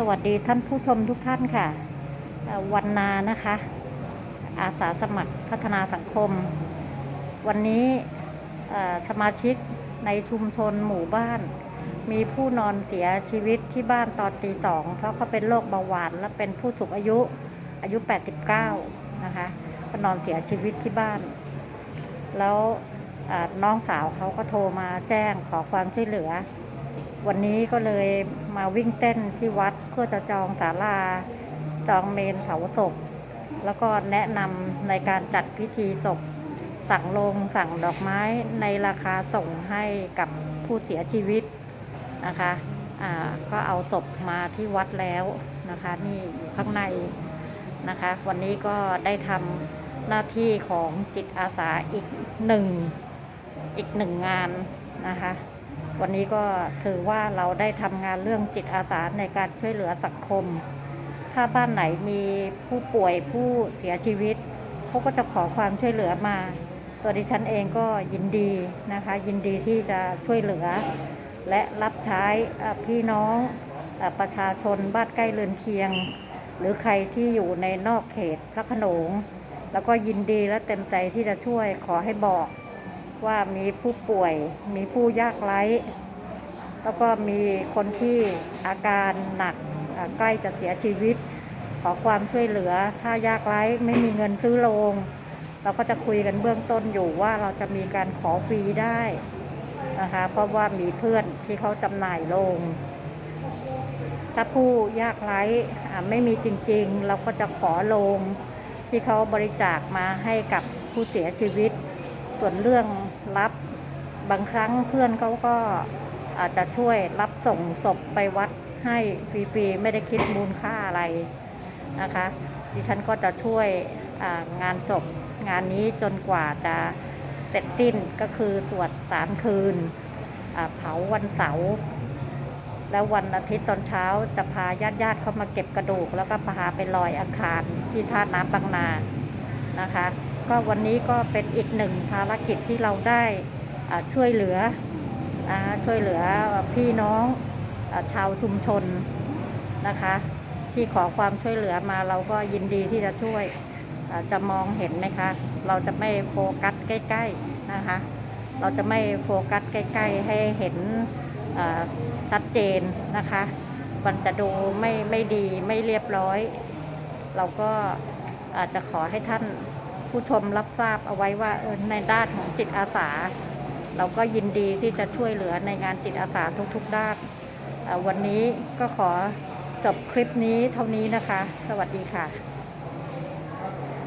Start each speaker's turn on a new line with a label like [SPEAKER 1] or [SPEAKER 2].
[SPEAKER 1] สวัสดีท่านผู้ชมทุกท่านค่ะ วันนานะคะ อาสาสมัครพัฒนาสังคม วันนี้สมาชิกในชุมชนหมู่บ้าน มีผู้นอนเสียชีวิตที่บ้านตอนตีสองเพราะเขาเป็นโรคเบาหวานและเป็นผู้สูงอายุอายุ 89 นะคะก็นอนเสียชีวิตที่บ้าน แล้วน้องสาวเขาก็โทรมาแจ้งขอความช่วยเหลือ วันนี้ก็เลยมาวิ่งเต้นที่วัดเพื่อจะจองศาลา จองเมนเผาศพ แล้วก็แนะนำในการจัดพิธีศพ สั่งลงสั่งดอกไม้ในราคาส่งให้กับผู้เสียชีวิตนะคะก็เอาศพมาที่วัดแล้วนะคะ นี่อยู่ข้างในนะคะ วันนี้ก็ได้ทำหน้าที่ของจิตอาสาอีกหนึ่งอีกหนึ่งงานนะคะ วันนี้ก็ถือว่าเราได้ทำงานเรื่องจิตอาสาในการช่วยเหลือสังคม ถ้าบ้านไหนมีผู้ป่วยผู้เสียชีวิตเขาก็จะขอความช่วยเหลือมา ตัวดิฉันเองก็ยินดีนะคะ ยินดีที่จะช่วยเหลือ และรับใช้พี่น้องประชาชนบ้านใกล้เรือนเคียง หรือใครที่อยู่ในนอกเขตพระขนง แล้วก็ยินดีและเต็มใจที่จะช่วยขอให้บอก ว่ามีผู้ป่วย มีผู้ยากไร้ แล้วก็มีคนที่อาการหนักใกล้จะเสียชีวิต ขอความช่วยเหลือ ถ้ายากไร้ไม่มีเงินซื้อโรงเราก็จะคุยกันเบื้องต้นอยู่ว่าเราจะมีการขอฟรีได้นะคะเพราะว่ามีเพื่อนที่เขาจำหน่ายโรงถ้าผู้ยากไร้ไม่มีจริงๆ เราก็จะขอโรงที่เขาบริจาคมาให้กับผู้เสียชีวิต ส่วนเรื่อง รับบางครั้งเพื่อนเขาก็อาจจะช่วยรับส่งศพไปวัดให้ฟรีๆไม่ได้คิดมูลค่าอะไรนะคะ ดิฉันก็จะช่วยงานศพงานนี้จนกว่าจะเสร็จสิ้นก็คือสวดสามคืนเผาวันเสาร์แล้ววันอาทิตย์ตอนเช้าจะพาญาติๆเข้ามาเก็บกระดูก แล้วก็พาไปลอยอังคารที่ท่าน้ำบางนานะคะ ก็วันนี้ก็เป็นอีกหนึ่งภารกิจที่เราได้ช่วยเหลืออช่วยเหลือพี่น้องอชาวชุมชนนะคะ ที่ขอความช่วยเหลือมาเราก็ยินดีที่จะช่วยจะมองเห็นไหมคะ เราจะไม่โฟกัสใกล้ ๆนะคะ เราจะไม่โฟกัสใกล้ ๆ ให้เห็นชัดเจนนะคะ มันจะดูไม่ไม่ดีไม่เรียบร้อย เราก็อาจจะขอให้ท่าน ผู้ชมรับทราบเอาไว้ว่าในด้านของจิตอาสา เราก็ยินดีที่จะช่วยเหลือในงานจิตอาสาทุกๆด้าน วันนี้ก็ขอจบคลิปนี้เท่านี้นะคะ สวัสดีค่ะ